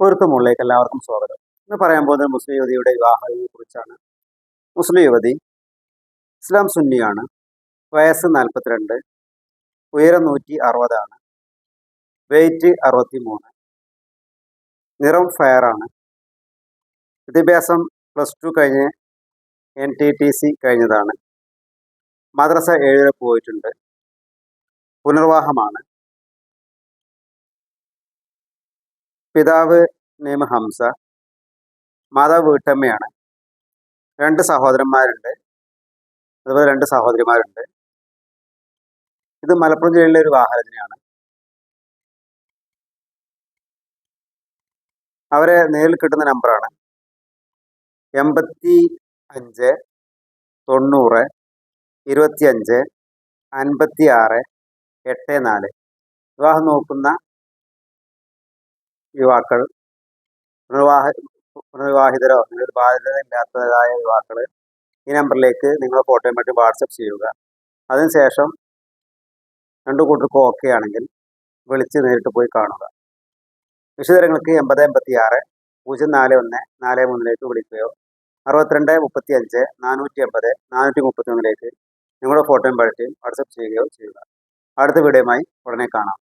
പൊരുത്തമുള്ളിലേക്ക് എല്ലാവർക്കും സ്വാഗതം. ഇന്ന് പറയാൻ പോകുന്നത് മുസ്ലിം യുവതിയുടെ വിവാഹത്തെ കുറിച്ചാണ് മുസ്ലിം യുവതി ഇസ്ലാം സുന്നിയാണ് വയസ്സ് നാൽപ്പത്തിരണ്ട് ഉയരം നൂറ്റി അറുപതാണ് വെയിറ്റ് അറുപത്തി മൂന്ന് നിറം ഫയറാണ്. വിദ്യാഭ്യാസം പ്ലസ് ടു കഴിഞ്ഞ് എൻ ടി ടി സി കഴിഞ്ഞതാണ്. മദ്രസ ഏഴിൽ പോയിട്ടുണ്ട്. പുനർവാഹമാണ് പിതാവ് നെയ്മ ഹംസ മാതാവ് വീട്ടമ്മയാണ്. രണ്ട് സഹോദരന്മാരുണ്ട്. അതുപോലെ രണ്ട് സഹോദരിമാരുണ്ട്. ഇത് മലപ്പുറം ജില്ലയിലെ ഒരു വാഹനത്തിനാണ് അവരെ നേരിൽ കിട്ടുന്ന നമ്പറാണ് എൺപത്തി അഞ്ച് തൊണ്ണൂറ് ഇരുപത്തിയഞ്ച് അൻപത്തി ആറ് എട്ട് നാല്. വിവാഹം നോക്കുന്ന യുവാക്കൾ പുനർവാഹ പുനർവിവാഹിതരോ അല്ലെങ്കിൽ ബാധ്യതയില്ലാത്തതായ യുവാക്കൾ ഈ നമ്പറിലേക്ക് നിങ്ങളുടെ ഫോട്ടോയും മറ്റും വാട്സപ്പ് ചെയ്യുക. അതിനുശേഷം രണ്ടു കൂട്ടർക്കും ഓക്കെ ആണെങ്കിൽ വിളിച്ച് നേരിട്ട് പോയി കാണുക. വിശദങ്ങൾക്ക് എൺപത് എൺപത്തി ആറ് പൂജ്യം നാല് ഒന്ന് നാല് മൂന്നിലേക്ക് വിളിക്കുകയോ അറുപത്തിരണ്ട് മുപ്പത്തി അഞ്ച് നാനൂറ്റി എൺപത് നാനൂറ്റി മുപ്പത്തി ഒന്നിലേക്ക് നിങ്ങളുടെ ഫോട്ടോയും പഴറ്റിയും വാട്സപ്പ് ചെയ്യുകയോ ചെയ്യുക. അടുത്ത വീഡിയോയുമായി ഉടനെ കാണാം.